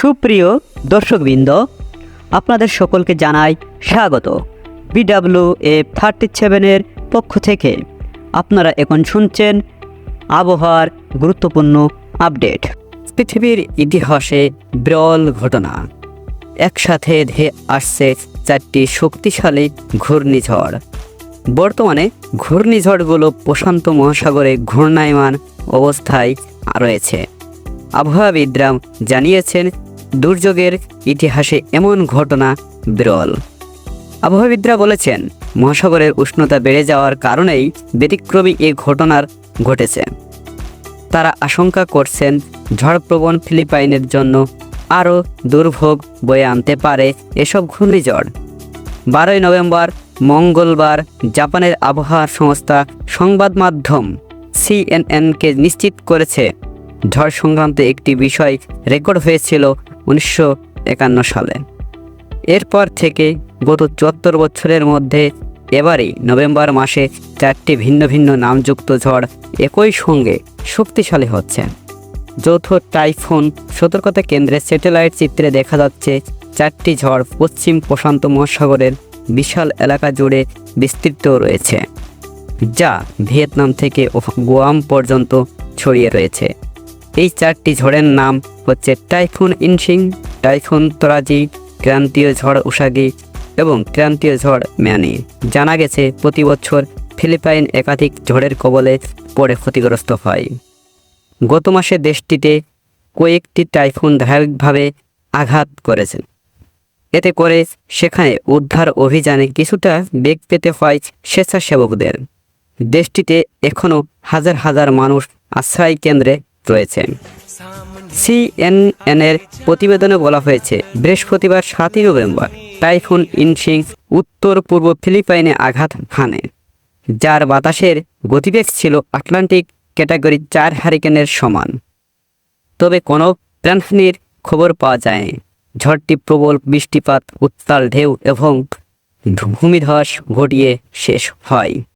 সুপ্রিয় দর্শকবৃন্দ, আপনাদের সকলকে জানাই স্বাগত। বিডাব্লিউ এ থার্টি সেভেনের পক্ষ থেকে আপনারা এখন শুনছেন আবহাওয়ার গুরুত্বপূর্ণ আপডেট। পৃথিবীর ইতিহাসে বিরল ঘটনা। একসাথে ধেয়ে আসছে চারটি শক্তিশালী ঘূর্ণিঝড়। বর্তমানে ঘূর্ণিঝড়গুলো প্রশান্ত মহাসাগরে ঘূর্ণায়মান অবস্থায় রয়েছে। আবহাওয়াবিদরা জানিয়েছেন দুর্যোগের ইতিহাসে এমন ঘটনা বিরল। আবহাওয়াবিদরা বলেছেন, মহাসাগরের উষ্ণতা বেড়ে যাওয়ার কারণেই ব্যতিক্রমী এ ঘটনার ঘটেছে। তারা আশঙ্কা করছেন, ঝড়প্রবণ ফিলিপাইনের জন্য আরও দুর্ভোগ বয়ে আনতে পারে এসব ঘূর্ণিঝড়। বারোই নভেম্বর, মঙ্গলবার, জাপানের আবহাওয়া সংস্থা সংবাদ মাধ্যম সিএনএনকে নিশ্চিত করেছে, ঝড় সংক্রান্ত একটি বিষয় রেকর্ড হয়েছিল উনিশশো একান্ন সালে। এরপর থেকে গত চুয়াত্তর বছরের মধ্যে এবারই নভেম্বর মাসে চারটি ভিন্ন ভিন্ন নামযুক্ত ঝড় একই সঙ্গে শক্তিশালী হচ্ছে। যৌথ টাইফুন সতর্কতা কেন্দ্রের স্যাটেলাইট চিত্রে দেখা যাচ্ছে চারটি ঝড় পশ্চিম প্রশান্ত মহাসাগরের বিশাল এলাকা জুড়ে বিস্তৃত রয়েছে, যা ভিয়েতনাম থেকে গোয়াম পর্যন্ত ছড়িয়ে রয়েছে। এই চারটি ঝড়ের নাম হচ্ছে টাইফুন ইনসিং, টাইফুন তরাজি, ক্রান্তীয় ঝড় উষাগি এবং ক্রান্তীয় ঝড় ম্যানি। জানা গেছে, প্রতি বছর ফিলিপাইন একাধিক ঝড়ের কবলে পড়ে ক্ষতিগ্রস্ত হয়। গত মাসে দেশটিতে কয়েকটি টাইফুন ধারাবাহিকভাবে আঘাত করেছে। এতে করে সেখানে উদ্ধার অভিযানে কিছুটা বেগ পেতে হয় স্বেচ্ছাসেবকদের। দেশটিতে এখনও হাজার হাজার মানুষ আশ্রয় কেন্দ্রে রয়েছে সিএনএনের প্রতিবেদনে বলা হয়েছে, বৃহস্পতিবার সাতই নভেম্বর টাইফুন ইনসিং উত্তর পূর্ব ফিলিপাইনে আঘাত হানে। যার বাতাসের গতিবেগ ছিল আটলান্টিক ক্যাটাগরি চার হারিকেনের সমান। তবে কোনো প্রাণহানির খবর পাওয়া যায়নি। ঝড়টি প্রবল বৃষ্টিপাত, উত্তাল ঢেউ এবং ভূমিধস ঘটিয়ে শেষ হয়।